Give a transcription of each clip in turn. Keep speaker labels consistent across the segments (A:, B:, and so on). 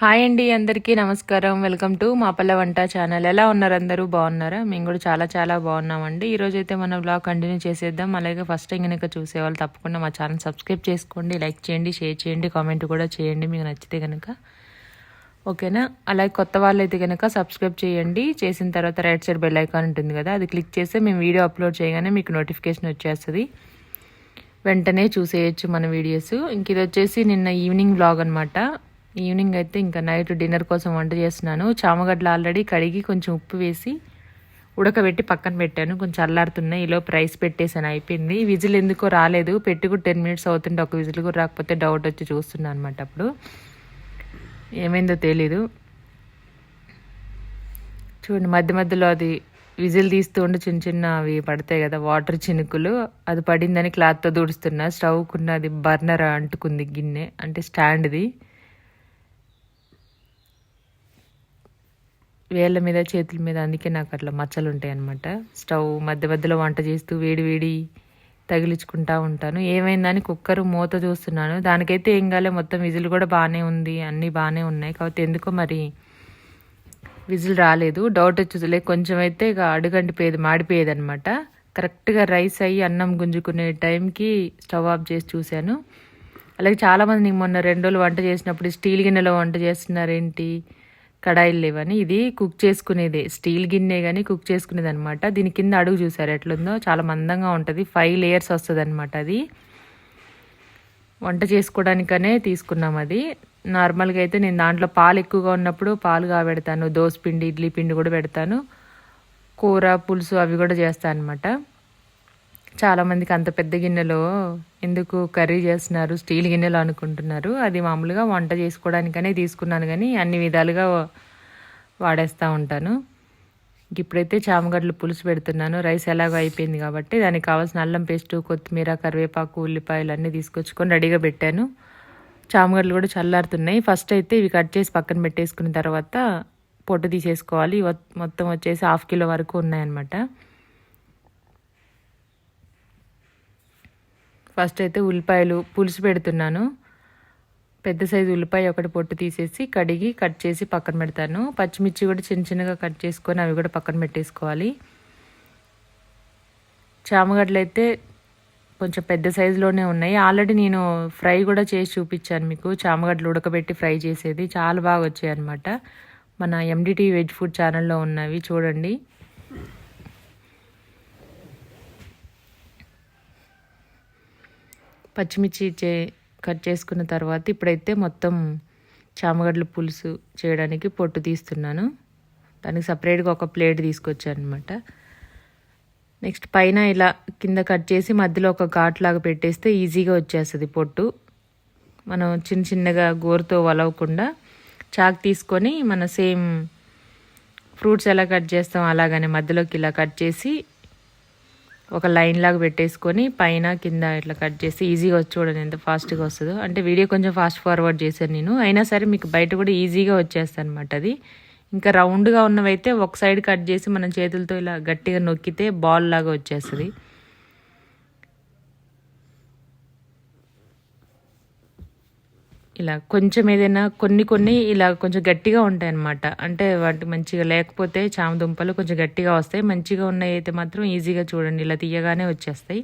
A: Hi అండి అందరికీ నమస్కారం. వెల్కమ్ టు మా పల్ల వంట ఛానల్. ఎలా ఉన్నారు అందరూ? బాగున్నారా? మేము కూడా చాలా చాలా బాగున్నామండి. ఈరోజు అయితే మనం బ్లాగ్ కంటిన్యూ చేసేద్దాం. అలాగే ఫస్ట్ టైం కనుక చూసేవాళ్ళు తప్పకుండా మా ఛానల్ సబ్స్క్రైబ్ చేసుకోండి లైక్ చేయండి షేర్ చేయండి కామెంట్ కూడా చేయండి మీకు నచ్చితే కనుక ఓకేనా? అలాగే కొత్త వాళ్ళు అయితే కనుక సబ్స్క్రైబ్ చేయండి. చేసిన తర్వాత రైట్ సైడ్ బెల్ ఐకాన్ ఉంటుంది కదా అది క్లిక్ చేస్తే మేము వీడియో అప్లోడ్ చేయగానే మీకు నోటిఫికేషన్ వచ్చేస్తుంది. వెంటనే చూసేయచ్చు మన వీడియోస్ ఇంక ఇది వచ్చేసి నిన్న ఈవినింగ్ బ్లాగ్ అనమాట ఈవినింగ్ అయితే ఇంకా నైట్ డిన్నర్ కోసం వంట చేస్తున్నాను. చామగడ్డలు ఆల్రెడీ కడిగి కొంచెం ఉప్పు వేసి ఉడకబెట్టి పక్కన పెట్టాను. కొంచెం అల్లాడుతున్నాయి ఈలో రైస్ పెట్టేసాను. అయిపోయింది. విజిల్ ఎందుకో రాలేదు. పెట్టి కూడా టెన్ మినిట్స్ అవుతుంటే ఒక విజిల్ కూడా రాకపోతే డౌట్ వచ్చి చూస్తున్నాను అనమాట అప్పుడు. ఏమైందో తెలీదు. చూడండి మధ్య మధ్యలో అది విజిల్ తీస్తూ ఉండి చిన్న చిన్న అవి పడతాయి కదా వాటర్ చినుకులు. అది పడిందని క్లాత్తో దూడుస్తున్నా స్టవ్కున్న అది బర్నర్ అంటుకుంది గిన్నె. అంటే స్టాండ్ది. వేళ్ళ మీద చేతుల మీద అందుకే నాకు అట్లా మచ్చలు ఉంటాయి అనమాట స్టవ్ మధ్య మధ్యలో వంట చేస్తూ వేడి వేడి తగిలించుకుంటా ఉంటాను. ఏమైందని కుక్కర్ మూత చూస్తున్నాను. దానికైతే ఏం కాలే మొత్తం విజిల్ కూడా బాగానే ఉంది అన్నీ బాగానే ఉన్నాయి. కాబట్టి ఎందుకో మరి విజిల్ రాలేదు. డౌట్ వచ్చేదిలే కొంచెం అయితే ఇక అడుగంటిపోయేది మాడిపోయేది అనమాట కరెక్ట్గా రైస్ అయ్యి అన్నం గుంజుకునే టైంకి స్టవ్ ఆఫ్ చేసి చూశాను. అలాగే చాలామంది మొన్న రెండు రోజులు వంట చేసినప్పుడు స్టీల్ గిన్నెలో వంట చేస్తున్నారేంటి? కడాయిలు లేవని ఇది కుక్ చేసుకునేదే స్టీల్ గిన్నె కానీ కుక్ చేసుకునేది అనమాట దీని కింద అడుగు చూసారు ఎట్లుందో? చాలా మందంగా ఉంటుంది ఫైవ్ లేయర్స్ వస్తుంది అనమాట అది. వంట చేసుకోవడానికనే తీసుకున్నాం అది. నార్మల్గా అయితే నేను దాంట్లో పాలు ఎక్కువగా ఉన్నప్పుడు పాలు కాబెడతాను దోశ పిండి ఇడ్లీ పిండి కూడా పెడతాను. కూర పులుసు అవి కూడా చేస్తాను అనమాట చాలామందికి అంత పెద్ద గిన్నెలో ఎందుకు కర్రీ చేస్తున్నారు? స్టీల్ గిన్నెలో అనుకుంటున్నారు. అది మామూలుగా వంట చేసుకోవడానికనే తీసుకున్నాను కానీ అన్ని విధాలుగా వాడేస్తూ ఉంటాను. ఇప్పుడైతే చామగడ్డలు పులుసు పెడుతున్నాను. రైస్ ఎలాగో అయిపోయింది కాబట్టి దానికి కావాల్సిన అల్లం పేస్టు కొత్తిమీర కరివేపాకు ఉల్లిపాయలు అన్నీ తీసుకొచ్చుకొని రెడీగా పెట్టాను. చామగడ్డలు కూడా చల్లారుతున్నాయి. ఫస్ట్ అయితే ఇవి కట్ చేసి పక్కన పెట్టేసుకున్న తర్వాత పొట్టు తీసేసుకోవాలి. మొత్తం వచ్చేసి హాఫ్ కిలో వరకు ఉన్నాయన్నమాట. ఫస్ట్ అయితే ఉల్లిపాయలు పులుసు పెడుతున్నాను. పెద్ద సైజు ఉల్లిపాయ ఒకటి పొట్టు తీసేసి కడిగి కట్ చేసి పక్కన పెడతాను. పచ్చిమిర్చి కూడా చిన్న చిన్నగా కట్ చేసుకొని అవి కూడా పక్కన పెట్టేసుకోవాలి. చామగడ్డలు అయితే కొంచెం పెద్ద సైజులోనే ఉన్నాయి. ఆల్రెడీ నేను ఫ్రై కూడా చేసి చూపించాను మీకు. చామగడ్డలు ఉడకబెట్టి ఫ్రై చేసేది. చాలా బాగా వచ్చాయి అనమాట మన ఎండిటీ వెజ్ ఫుడ్ ఛానల్లో ఉన్నవి చూడండి. పచ్చిమిర్చి చే కట్ చేసుకున్న తర్వాత ఇప్పుడైతే మొత్తం చామగడ్డల పులుసు చేయడానికి పొట్టు తీస్తున్నాను. దానికి సపరేట్గా ఒక ప్లేట్ తీసుకొచ్చాను అనమాట నెక్స్ట్ పైన ఇలా కింద కట్ చేసి మధ్యలో ఒక ఘాట్ లాగా పెట్టేస్తే ఈజీగా వచ్చేస్తుంది పొట్టు. మనం చిన్న చిన్నగా గోరుతో వలవకుండా చాక్ తీసుకొని మన సేమ్ ఫ్రూట్స్ ఎలా కట్ చేస్తాం అలాగనే మధ్యలోకి ఇలా కట్ చేసి ఒక లైన్ లాగా పెట్టేసుకొని పైన కింద ఇట్లా కట్ చేసి ఈజీగా వచ్చి చూడండి ఎంత ఫాస్ట్గా వస్తుందో. అంటే వీడియో కొంచెం ఫాస్ట్ ఫార్వర్డ్ చేశాను నేను. అయినా సరే మీకు బయట కూడా ఈజీగా వచ్చేస్తాను అనమాట అది. ఇంకా రౌండ్గా ఉన్నవైతే ఒక సైడ్ కట్ చేసి మనం చేతులతో ఇలా గట్టిగా నొక్కితే బాల్ లాగా వచ్చేస్తుంది. ఇలా కొంచెం ఏదైనా కొన్ని కొన్ని ఇలా కొంచెం గట్టిగా ఉంటాయి అన్నమాట అంటే వాటి మంచిగా లేకపోతే చామదుంపలు కొంచెం గట్టిగా వస్తాయి. మంచిగా ఉన్నాయి అయితే మాత్రం ఈజీగా చూడండి. ఇలా తీయగానే వచ్చేస్తాయి.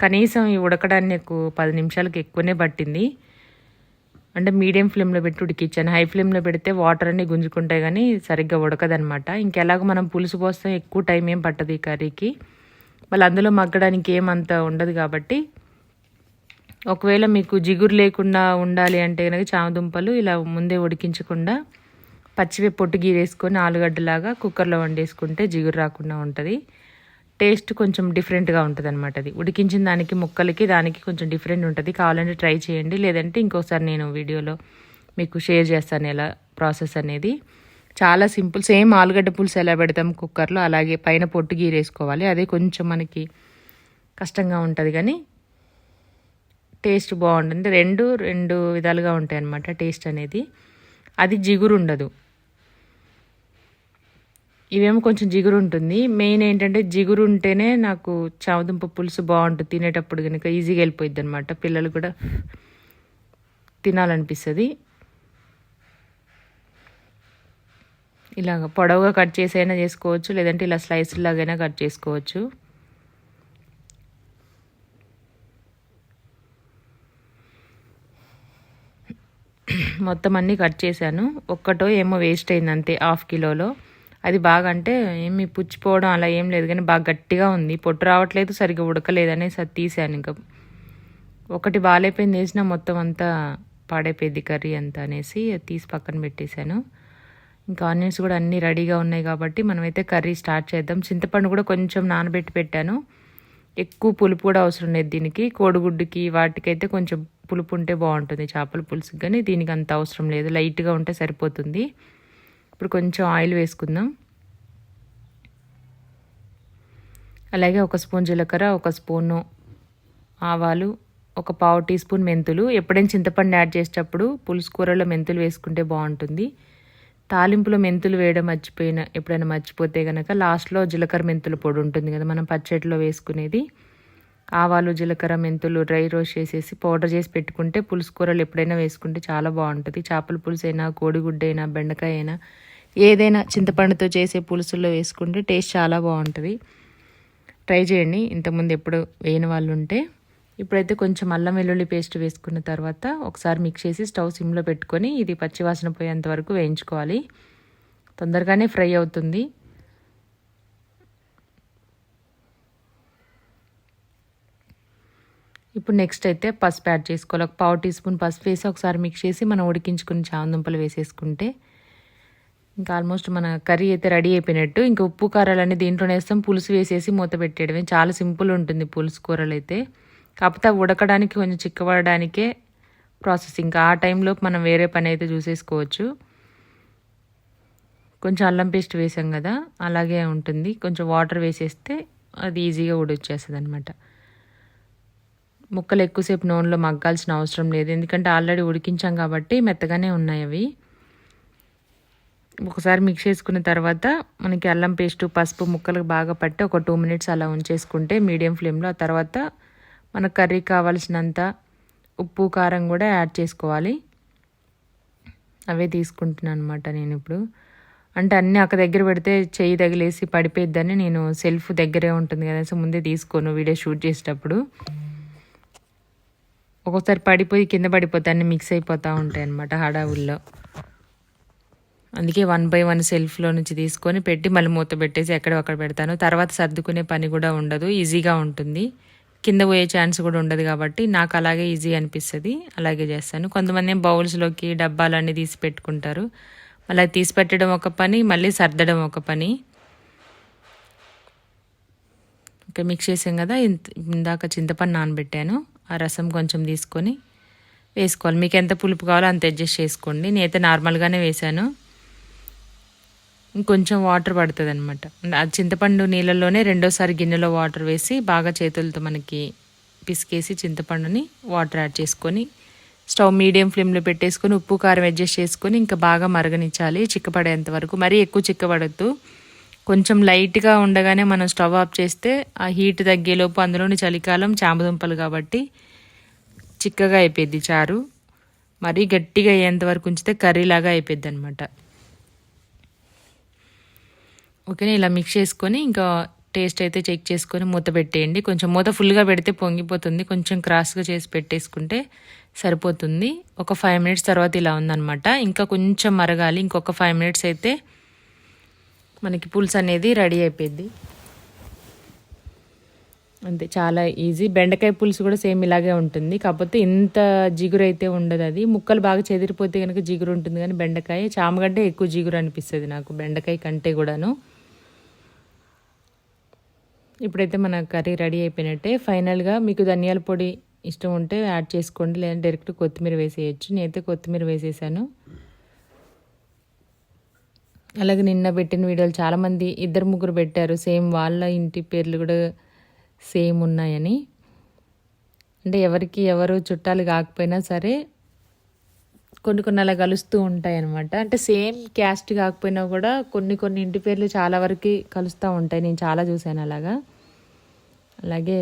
A: కనీసం ఈ ఉడకడానికి పది నిమిషాలకు ఎక్కువనే పట్టింది. అంటే మీడియం ఫ్లేమ్లో పెట్టి ఉడికిచ్చాను. హై ఫ్లేమ్లో పెడితే వాటర్ అన్ని గుంజుకుంటాయి కానీ సరిగ్గా ఉడకదనమాట ఇంకెలాగో మనం పులుసు పోస్తే ఎక్కువ టైం ఏం పట్టదు ఈ కర్రీకి. మళ్ళీ అందులో మగ్గడానికి ఏమంత ఉండదు కాబట్టి ఒకవేళ మీకు జిగురు లేకుండా ఉండాలి అంటే కనుక చామదుంపలు ఇలా ముందే ఉడికించకుండా పచ్చివే పొట్టు గీరేసుకొని ఆలుగడ్డలాగా కుక్కర్లో వండేసుకుంటే జిగురు రాకుండా ఉంటుంది. టేస్ట్ కొంచెం డిఫరెంట్గా ఉంటుంది అనమాట అది. ఉడికించిన దానికి ముక్కలకి దానికి కొంచెం డిఫరెంట్ ఉంటుంది. కావాలంటే ట్రై చేయండి. లేదంటే ఇంకోసారి నేను వీడియోలో మీకు షేర్ చేస్తాను ఎలా ప్రాసెస్ అనేది. చాలా సింపుల్ సేమ్ ఆలుగడ్డ పులుసు ఎలా పెడతాం కుక్కర్లో అలాగే పైన పొట్టు గీరేసుకోవాలి అదే కొంచెం మనకి కష్టంగా ఉంటుంది కానీ టేస్ట్ బాగుంటుంది. రెండు రెండు విధాలుగా ఉంటాయి అన్నమాట టేస్ట్ అనేది. అది జిగురు ఉండదు. ఇవేమో కొంచెం జిగురు ఉంటుంది. మెయిన్ ఏంటంటే జిగురు ఉంటేనే నాకు చామదుంప పులుసు బాగుంటుంది. తినేటప్పుడు కనుక ఈజీగా వెళ్ళిపోయింది అనమాట పిల్లలు కూడా తినాలనిపిస్తుంది. ఇలాగ పొడవుగా కట్ చేసి అయినా చేసుకోవచ్చు. లేదంటే ఇలా స్లైస్ లాగైనా కట్ చేసుకోవచ్చు. మొత్తం అన్నీ కట్ చేశాను. ఒక్కటో ఏమో వేస్ట్ అయింది అంతే హాఫ్ కిలోలో. అది బాగా అంటే ఏమి పుచ్చిపోవడం అలా ఏం లేదు కానీ బాగా గట్టిగా ఉంది. పొట్టు రావట్లేదు సరిగ్గా ఉడకలేదు అనేసి అది తీసాను ఇంకా. ఒకటి బాగాలేపోయింది వేసినా మొత్తం అంతా పాడైపోయింది కర్రీ అంతా అనేసి అది తీసి పక్కన పెట్టేశాను. ఇంకా ఆనియన్స్ కూడా అన్నీ రెడీగా ఉన్నాయి కాబట్టి మనమైతే కర్రీ స్టార్ట్ చేద్దాం. చింతపండు కూడా కొంచెం నానబెట్టి పెట్టాను. ఎక్కువ పులుపు కూడా అవసరం లేదు దీనికి. కోడిగుడ్డుకి వాటికైతే కొంచెం పులుపు ఉంటే బాగుంటుంది. చేపల పులుసుకి కానీ దీనికి అంత అవసరం లేదు. లైట్గా ఉంటే సరిపోతుంది. ఇప్పుడు కొంచెం ఆయిల్ వేసుకుందాం. అలాగే ఒక స్పూన్ జీలకర్ర ఒక స్పూను ఆవాలు ఒక పావు టీ స్పూన్ మెంతులు. ఎప్పుడైనా చింతపండు యాడ్ చేసేటప్పుడు పులుసు కూరలో మెంతులు వేసుకుంటే బాగుంటుంది. తాలింపులో మెంతులు వేయడం మర్చిపోయిన ఎప్పుడైనా మర్చిపోతే కనుక లాస్ట్లో జీలకర్ర మెంతుల పొడి ఉంటుంది కదా మనం పచ్చడిలో వేసుకునేది. ఆవాలు జీలకర్ర మెంతులు డ్రై రోస్ట్ చేసేసి పౌడర్ చేసి పెట్టుకుంటే పులుసు కూరలు ఎప్పుడైనా వేసుకుంటే చాలా బాగుంటుంది. చేపల పులుసు అయినా కోడిగుడ్డ అయినా బెండకాయ అయినా ఏదైనా చింతపండుతో చేసే పులుసుల్లో వేసుకుంటే టేస్ట్ చాలా బాగుంటుంది. ట్రై చేయండి. ఇంతకుముందు ఎప్పుడు వేయని వాళ్ళు ఉంటే ఇప్పుడైతే కొంచెం అల్లం వెల్లుల్లి పేస్ట్ వేసుకున్న తర్వాత ఒకసారి మిక్స్ చేసి స్టవ్ సిమ్లో పెట్టుకొని ఇది పచ్చివాసన పోయేంత వరకు వేయించుకోవాలి. తొందరగానే ఫ్రై అవుతుంది. ఇప్పుడు నెక్స్ట్ అయితే పసుపు యాడ్ చేసుకోవాలి. ఒక పావు టీ స్పూన్ పసుపు వేసి ఒకసారి మిక్స్ చేసి మనం ఉడికించుకుని చామందుంపలు వేసేసుకుంటే ఇంకా ఆల్మోస్ట్ మన కర్రీ అయితే రెడీ అయిపోయినట్టు. ఇంకా ఉప్పు కారాలన్నీ దీంట్లోనే వేస్తాం. పులుసు వేసేసి మూత పెట్టేయడమే. చాలా సింపుల్ ఉంటుంది పులుసు కూరలు అయితే. కాకపోతే ఉడకడానికి కొంచెం చిక్కబడడానికే ప్రాసెస్ ఇంకా ఆ టైంలో మనం వేరే పని అయితే చూసేసుకోవచ్చు. కొంచెం అల్లం పేస్ట్ వేసాం కదా అలాగే ఉంటుంది. కొంచెం వాటర్ వేసేస్తే అది ఈజీగా ఉడొచ్చేస్తుంది అనమాట ముక్కలు ఎక్కువసేపు నూనెలో మగ్గాల్సిన అవసరం లేదు. ఎందుకంటే ఆల్రెడీ ఉడికించాం కాబట్టి మెత్తగానే ఉన్నాయి అవి. ఒకసారి మిక్స్ చేసుకున్న తర్వాత మనకి అల్లం పేస్టు పసుపు ముక్కలకు బాగా పట్టి ఒక టూ మినిట్స్ అలా ఉంచేసుకుంటే మీడియం ఫ్లేమ్లో ఆ తర్వాత మన కర్రీ కావాల్సినంత ఉప్పు కారం కూడా యాడ్ చేసుకోవాలి. అవే తీసుకుంటున్నాను అనమాట నేను ఇప్పుడు. అంటే అన్నీ అక్క దగ్గర పెడితే చెయ్యి తగిలేసి పడిపోయిద్దని నేను సెల్ఫ్ దగ్గరే ఉంటుంది కదా సో ముందే తీసుకోను వీడియో షూట్ చేసేటప్పుడు. ఒక్కొక్కసారి పడిపోయి కింద పడిపోతే అన్నీ మిక్స్ అయిపోతూ ఉంటాయి అనమాట హడావుల్లో. అందుకే వన్ బై వన్ సెల్ఫ్లో నుంచి తీసుకొని పెట్టి మళ్ళీ మూత పెట్టేసి ఎక్కడో అక్కడ పెడతాను. తర్వాత సర్దుకునే పని కూడా ఉండదు ఈజీగా ఉంటుంది. కింద పోయే ఛాన్స్ కూడా ఉండదు కాబట్టి నాకు అలాగే ఈజీ అనిపిస్తుంది. అలాగే చేస్తాను. కొంతమంది బౌల్స్లోకి డబ్బాలన్నీ తీసి పెట్టుకుంటారు. మళ్ళీ తీసి పెట్టడం ఒక పని మళ్ళీ సర్దడం ఒక పని. ఇంకా మిక్స్ చేసాం కదా. ఇందాక చింతపండు నానబెట్టాను. ఆ రసం కొంచెం తీసుకొని వేసుకోవాలి. మీకు ఎంత పులుపు కావాలో అంత అడ్జస్ట్ చేసుకోండి. నేనైతే నార్మల్గానే వేసాను ఇంకొంచెం వాటర్ పడుతుంది అనమాట ఆ చింతపండు నీళ్ళలోనే రెండోసారి గిన్నెలో వాటర్ వేసి బాగా చేతులతో మనకి పిసికేసి చింతపండుని వాటర్ యాడ్ చేసుకొని స్టవ్ మీడియం ఫ్లేమ్లో పెట్టేసుకొని ఉప్పు కారం అడ్జస్ట్ చేసుకొని ఇంకా బాగా మరగనిచ్చాలి. చిక్కపడేంత వరకు. మరీ ఎక్కువ చిక్కబడద్దు కొంచెం లైట్గా ఉండగానే మనం స్టవ్ ఆఫ్ చేస్తే ఆ హీట్ తగ్గేలోపు అందులోని చలికాలం చామదుంపలు కాబట్టి చిక్కగా అయిపోద్ది చారు. మరీ గట్టిగా అయ్యేంత వరకు ఉంచితే కర్రీలాగా అయిపోద్ది అనమాట ఓకేనా? ఇలా మిక్స్ చేసుకొని ఇంకా టేస్ట్ అయితే చెక్ చేసుకొని మూత పెట్టేయండి. కొంచెం మూత ఫుల్గా పెడితే పొంగిపోతుంది. కొంచెం క్రాస్గా చేసి పెట్టేసుకుంటే సరిపోతుంది. ఒక ఫైవ్ మినిట్స్ తర్వాత ఇలా ఉందన్నమాట. ఇంకా కొంచెం మరగాలి. ఇంకొక ఫైవ్ మినిట్స్ అయితే మనకి పులుసు అనేది రెడీ అయిపోయింది. అంతే చాలా ఈజీ బెండకాయ పులుసు కూడా సేమ్ ఇలాగే ఉంటుంది. కాకపోతే ఇంత జిగురు అయితే ఉండదు అది. ముక్కలు బాగా చెదిరిపోతే కనుక జిగురు ఉంటుంది. కానీ బెండకాయ చామగడ్డ ఎక్కువ జిగురు అనిపిస్తుంది నాకు. బెండకాయ కంటే కూడాను. ఇప్పుడైతే మన కర్రీ రెడీ అయిపోయినట్టే. ఫైనల్గా మీకు ధనియాల పొడి ఇష్టం ఉంటే యాడ్ చేసుకోండి. లేదంటే డైరెక్ట్ కొత్తిమీర వేసేయచ్చు. నేనైతే కొత్తిమీర వేసేసాను. అలాగే నిన్న పెట్టిన వీడియోలు చాలామంది ఇద్దరు ముగ్గురు పెట్టారు. సేమ్ వాళ్ళ ఇంటి పేర్లు కూడా సేమ్ ఉన్నాయని. అంటే ఎవరికి ఎవరు చుట్టాలు కాకపోయినా సరే కొన్ని కొన్ని అలా కలుస్తూ ఉంటాయి అనమాట అంటే సేమ్ క్యాస్ట్ కాకపోయినా కూడా కొన్ని కొన్ని ఇంటి పేర్లు చాలా వరకు కలుస్తూ ఉంటాయి. నేను చాలా చూశాను అలాగా. అలాగే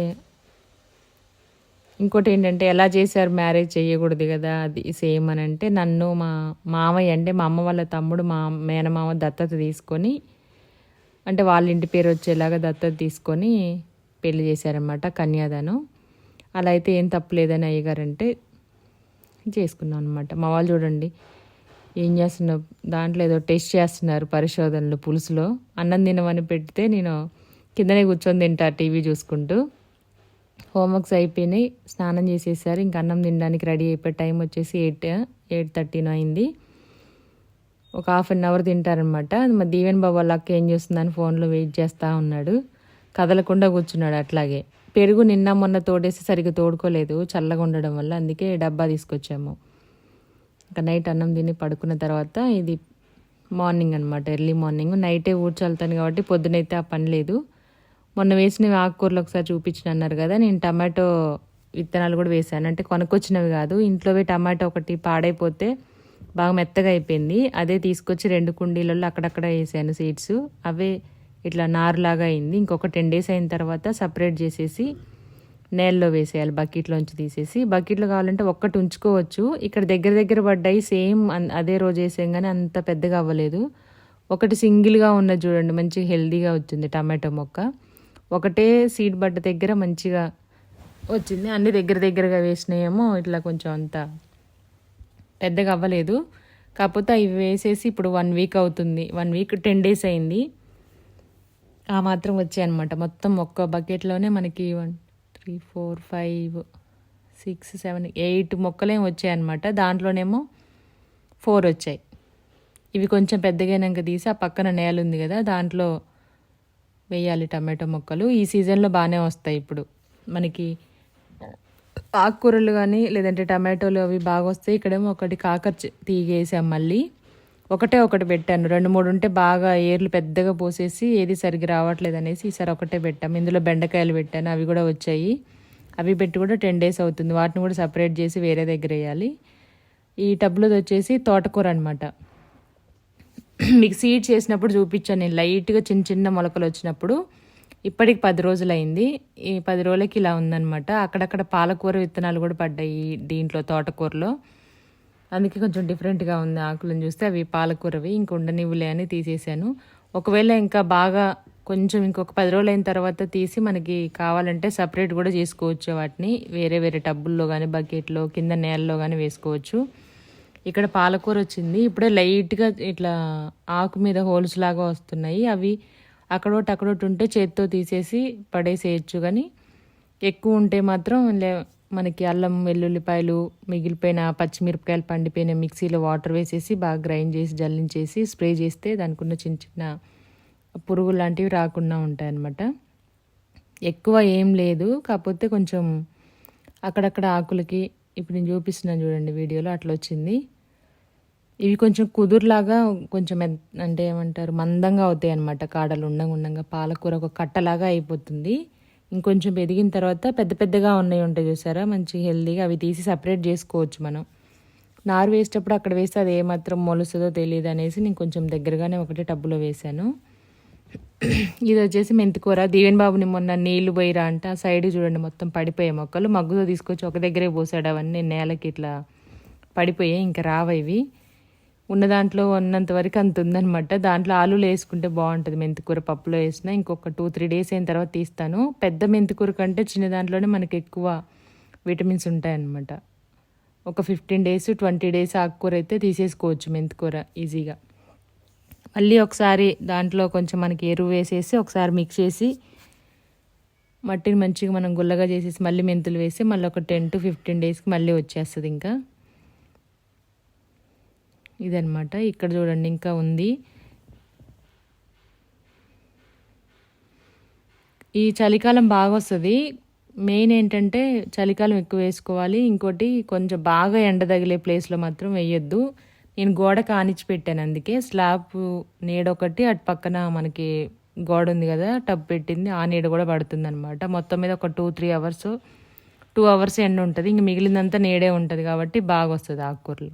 A: ఇంకోటి ఏంటంటే ఎలా చేశారు మ్యారేజ్ చేయకూడదు కదా అది సేమ్ అని అంటే నన్ను మా మామయ్య అంటే మా అమ్మ వాళ్ళ తమ్ముడు మా మేనమామ దత్తత తీసుకొని అంటే వాళ్ళ ఇంటి పేరు వచ్చేలాగా దత్తత తీసుకొని పెళ్ళి చేశారనమాట కన్యాదానం. అలా అయితే ఏం తప్పులేదని అయ్యగారంటే చేసుకున్నాం అనమాట మా వాళ్ళు చూడండి ఏం చేస్తున్నారు? దాంట్లో ఏదో టెస్ట్ చేస్తున్నారు పరిశోధనలు పులుసులో. అన్నం తినమని పెడితే నేను కిందనే కూర్చొని తింటా టీవీ చూసుకుంటూ. హోంవర్క్స్ అయిపోయినాయి స్నానం చేసేసారు. ఇంకా అన్నం తినడానికి రెడీ అయిపోయి టైం వచ్చేసి ఎయిట్ ఎయిట్ థర్టీన్ అయింది. ఒక హాఫ్ అన్ అవర్ తింటారనమాట మా దీవెన్ బాబు వాళ్ళ ఏం చేస్తుందని ఫోన్లో వెయిట్ చేస్తూ ఉన్నాడు. కదలకుండా కూర్చున్నాడు అట్లాగే. పెరుగు నిన్న మొన్న తోడేసి సరిగ్గా తోడుకోలేదు చల్లగా ఉండడం వల్ల అందుకే డబ్బా తీసుకొచ్చాము. ఇంకా నైట్ అన్నం తిని పడుకున్న తర్వాత ఇది మార్నింగ్ అనమాట ఎర్లీ మార్నింగ్. నైటే ఊడ్చల్తాను కాబట్టి పొద్దునైతే ఆ పని లేదు. మొన్న వేసినవి ఆకుకూరలు ఒకసారి చూపించిన అన్నారు కదా నేను టమాటో విత్తనాలు కూడా వేసాను అంటే కొనుక్కొచ్చినవి కాదు ఇంట్లోవి టమాటో ఒకటి పాడైపోతే బాగా మెత్తగా అయిపోయింది. అదే తీసుకొచ్చి రెండు కుండీలలో అక్కడక్కడ వేసాను సీడ్స్. అవే ఇట్లా నారులాగా అయింది. ఇంకొక టెన్ డేస్ అయిన తర్వాత సపరేట్ చేసేసి నేలలో వేసేయాలి బకెట్లోంచి తీసేసి. బకెట్లో కావాలంటే ఒక్కటి ఉంచుకోవచ్చు. ఇక్కడ దగ్గర దగ్గర పడ్డాయి సేమ్ అదే రోజు వేసాం కానీ అంత పెద్దగా అవ్వలేదు. ఒకటి సింగిల్గా ఉన్నది చూడండి మంచిగా హెల్దీగా వచ్చింది టమాటో మొక్క. ఒకటే సీడ్ బడ్డ దగ్గర మంచిగా వచ్చింది. అన్ని దగ్గర దగ్గరగా వేసినాయేమో ఇట్లా కొంచెం అంత పెద్దగా అవ్వలేదు. కాకపోతే అవి వేసేసి ఇప్పుడు వన్ వీక్ అవుతుంది. వన్ వీక్ టెన్ డేస్ అయింది. ఆ మాత్రం వచ్చాయి అనమాట మొత్తం ఒక్క బకెట్లోనే మనకి one three four five six seven eight మొక్కలేం వచ్చాయన్నమాట. దాంట్లోనేమో ఫోర్ వచ్చాయి. ఇవి కొంచెం పెద్దగైనాక తీసి ఆ పక్కన నేల ఉంది కదా దాంట్లో వేయాలి టమాటో మొక్కలు. ఈ సీజన్లో బాగానే వస్తాయి ఇప్పుడు. మనకి ఆకుకూరలు కానీ లేదంటే టమాటోలు అవి బాగా వస్తాయి ఇక్కడేమో ఒకటి కాకర తీగేసాం మళ్ళీ. ఒకటే ఒకటి పెట్టాను. రెండు మూడు ఉంటే బాగా ఏర్లు పెద్దగా పోసేసి ఏది సరిగ్గా రావట్లేదు అనేసి ఈసారి ఒకటే పెట్టాము ఇందులో బెండకాయలు పెట్టాను. అవి కూడా వచ్చాయి. అవి పెట్టి కూడా టెన్ డేస్ అవుతుంది. వాటిని కూడా సపరేట్ చేసి వేరే దగ్గర వేయాలి. ఈ టబ్లోది వచ్చేసి తోటకూర అనమాట మీకు సీడ్ చేసినప్పుడు చూపించాను నేను. లైట్గా చిన్న చిన్న మొలకలు వచ్చినప్పుడు ఇప్పటికి పది రోజులైంది. ఈ పది రోజులకి ఇలా ఉందనమాట అక్కడక్కడ పాలకూర విత్తనాలు కూడా పడ్డాయి దీంట్లో తోటకూరలో. అందుకే కొంచెం డిఫరెంట్గా ఉంది ఆకులను చూస్తే అవి పాలకూరవి ఇంక ఉండనివ్వులే అని తీసేసాను ఒకవేళ ఇంకా బాగా కొంచెం ఇంకొక పది రోజులు అయిన తర్వాత తీసి మనకి కావాలంటే సపరేట్ కూడా చేసుకోవచ్చు వాటిని. వేరే వేరే టబ్బుల్లో కానీ బకెట్లో కింద నేలలో కానీ వేసుకోవచ్చు. ఇక్కడ పాలకూర వచ్చింది. ఇప్పుడే లైట్గా ఇట్లా ఆకు మీద హోల్స్ లాగా వస్తున్నాయి. అవి అక్కడోటి అక్కడోటి ఉంటే చేత్తో తీసేసి పడేసేయచ్చు కానీ ఎక్కువ ఉంటే మాత్రం లే మనకి అల్లం వెల్లుల్లిపాయలు మిగిలిపోయిన పచ్చిమిరపకాయలు పండిపోయిన మిక్సీలో వాటర్ వేసేసి బాగా గ్రైండ్ చేసి జల్లించేసి స్ప్రే చేస్తే దానికి ఉన్న చిన్న చిన్న పురుగు లాంటివి రాకుండా ఉంటాయన్నమాట. ఎక్కువ ఏం లేదు. కాకపోతే కొంచెం అక్కడక్కడ ఆకులకి ఇప్పుడు నేను చూపిస్తున్నాను చూడండి వీడియోలో అట్లా వచ్చింది. ఇవి కొంచెం కుదురులాగా కొంచెం అంటే ఏమంటారు మందంగా అవుతాయి అనమాట కాడలు ఉండంగా ఉండంగా పాలకూర ఒక కట్టలాగా అయిపోతుంది. ఇంకొంచెం ఎదిగిన తర్వాత పెద్ద పెద్దగా ఉన్నాయి ఉంటాయి చూసారా? మంచి హెల్దీగా అవి తీసి సపరేట్ చేసుకోవచ్చు మనం. నారు వేసేటప్పుడు అక్కడ వేస్తే అది ఏమాత్రం మొలుస్తుందో తెలియదు అనేసి నేను కొంచెం దగ్గరగానే ఒకటి టబ్బులో వేశాను. ఇది వచ్చేసి మెంతికూర. దీవెన్ బాబుని మొన్న నీళ్ళు పోయిరా అంటే. ఆ సైడ్ చూడండి మొత్తం పడిపోయాయి మొక్కలు. మగ్గుతో తీసుకొచ్చి ఒక దగ్గరే పోసాడు అవన్నీ నేలకి ఇట్లా పడిపోయాయి. ఇంకా రావవి ఉన్న దాంట్లో ఉన్నంత వరకు అంత ఉందనమాట దాంట్లో ఆలులు వేసుకుంటే బాగుంటుంది. మెంతికూర పప్పులో వేసిన ఇంకొక టూ త్రీ డేస్ అయిన తర్వాత తీస్తాను. పెద్ద మెంతికూర కంటే చిన్న దాంట్లోనే మనకి ఎక్కువ విటమిన్స్ ఉంటాయన్నమాట. ఒక ఫిఫ్టీన్ డేస్ ట్వంటీ డేస్ ఆకుకూర అయితే తీసేసుకోవచ్చు మెంతికూర ఈజీగా మళ్ళీ ఒకసారి దాంట్లో కొంచెం మనకి ఎరువు వేసేసి ఒకసారి మిక్స్ చేసి మట్టిని మంచిగా మనం గుల్లగా చేసేసి మళ్ళీ మెంతులు వేసి మళ్ళీ ఒక టెన్ టు ఫిఫ్టీన్ డేస్కి మళ్ళీ వచ్చేస్తుంది ఇంకా. ఇదనమాట ఇక్కడ చూడండి ఇంకా ఉంది. ఈ చలికాలం బాగా వస్తుంది. మెయిన్ ఏంటంటే చలికాలం ఎక్కువ వేసుకోవాలి. ఇంకోటి కొంచెం బాగా ఎండ తగిలే ప్లేస్లో మాత్రం వేయొద్దు. నేను గోడ కానిచ్చి పెట్టాను అందుకే. స్లాబ్ నీడ ఒకటి అటు పక్కన మనకి గోడ ఉంది కదా టబ్ పెట్టింది. ఆ నీడ కూడా పడుతుంది అనమాట మొత్తం మీద ఒక two three hours two hours ఎండ ఉంటుంది. ఇంక మిగిలిందంతా నీడే ఉంటుంది కాబట్టి బాగా వస్తుంది ఆకుకూరలు.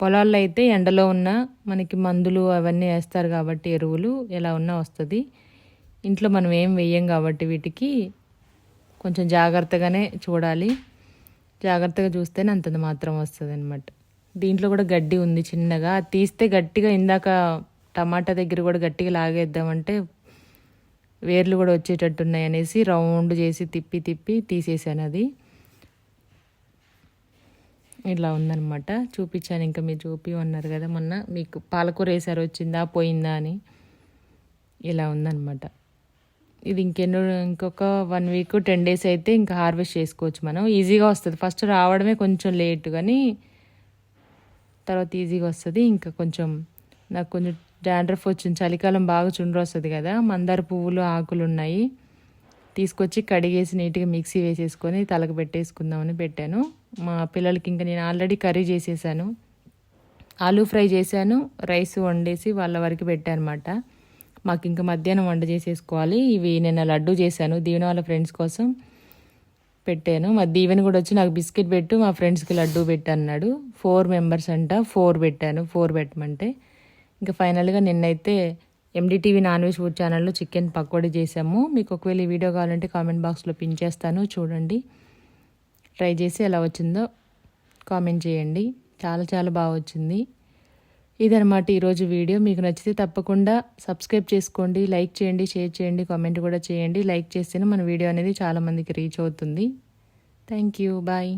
A: పొలాల్లో అయితే ఎండలో ఉన్న మనకి మందులు అవన్నీ వేస్తారు కాబట్టి ఎరువులు ఎలా ఉన్నా వస్తుంది. ఇంట్లో మనం ఏం వేయం కాబట్టి వీటికి కొంచెం జాగ్రత్తగానే చూడాలి. జాగ్రత్తగా చూస్తేనే అంతంత మాత్రం వస్తుంది అనమాట దీంట్లో కూడా గడ్డి ఉంది చిన్నగా. తీస్తే గట్టిగా ఇందాక టమాటా దగ్గర కూడా గట్టిగా లాగేద్దామంటే వేర్లు కూడా వచ్చేటట్టు ఉన్నాయి అనేసి రౌండ్ చేసి తిప్పి తిప్పి తీసేసాను అది. ఇలా ఉందన్నమాట. చూపించాను. ఇంకా మీరు చూపి ఉన్నారు కదా మొన్న. మీకు పాలకూర వేసారు వచ్చిందా పోయిందా అని. ఇలా ఉందన్నమాట. ఇది ఇంకెన్నో ఇంకొక వన్ వీక్ టెన్ డేస్ అయితే ఇంకా హార్వెస్ట్ చేసుకోవచ్చు మనం. ఈజీగా వస్తుంది. ఫస్ట్ రావడమే కొంచెం లేట్ కానీ తర్వాత ఈజీగా వస్తుంది. ఇంకా కొంచెం నాకు కొంచెం డాండ్రఫ్ వచ్చింది. చలికాలం బాగా చుండ్రు వస్తుంది కదా. మందార పువ్వులు ఆకులు ఉన్నాయి. తీసుకొచ్చి కడిగేసి నీట్గా మిక్సీ వేసేసుకొని తలకు పెట్టేసుకుందామని పెట్టాను. మా పిల్లలకి ఇంకా నేను ఆల్రెడీ కర్రీ చేసేసాను. ఆలూ ఫ్రై చేశాను. రైస్ వండేసి వాళ్ళ వరకు పెట్టాను అనమాట మాకు ఇంకా మధ్యాహ్నం వంట చేసేసుకోవాలి. ఇవి నేను లడ్డు చేశాను. దీవెన వాళ్ళ ఫ్రెండ్స్ కోసం పెట్టాను. మా దీవెన కూడా వచ్చి నాకు బిస్కెట్ పెట్టు మా ఫ్రెండ్స్కి లడ్డు పెట్టు అన్నాడు. ఫోర్ మెంబర్స్ అంట. ఫోర్ పెట్టాను. ఫోర్ పెట్టమంటే. ఇంకా ఫైనల్గా నిన్నైతే ఎండిటీవీ నాన్ వెజ్ ఫుడ్ ఛానల్లో చికెన్ పకోడీ చేసాము మీకు ఒకవేళ ఈ వీడియో కావాలంటే కామెంట్ బాక్స్లో పిన్ చేస్తాను. చూడండి. ట్రై చేసి ఎలా వచ్చిందో కామెంట్ చేయండి. చాలా చాలా బాగా వచ్చింది. ఇదనమాట ఈరోజు వీడియో. మీకు నచ్చితే తప్పకుండా సబ్స్క్రైబ్ చేసుకోండి లైక్ చేయండి షేర్ చేయండి కామెంట్ కూడా చేయండి. లైక్ చేస్తేనే మన వీడియో అనేది చాలామందికి రీచ్ అవుతుంది. Thank you. బాయ్.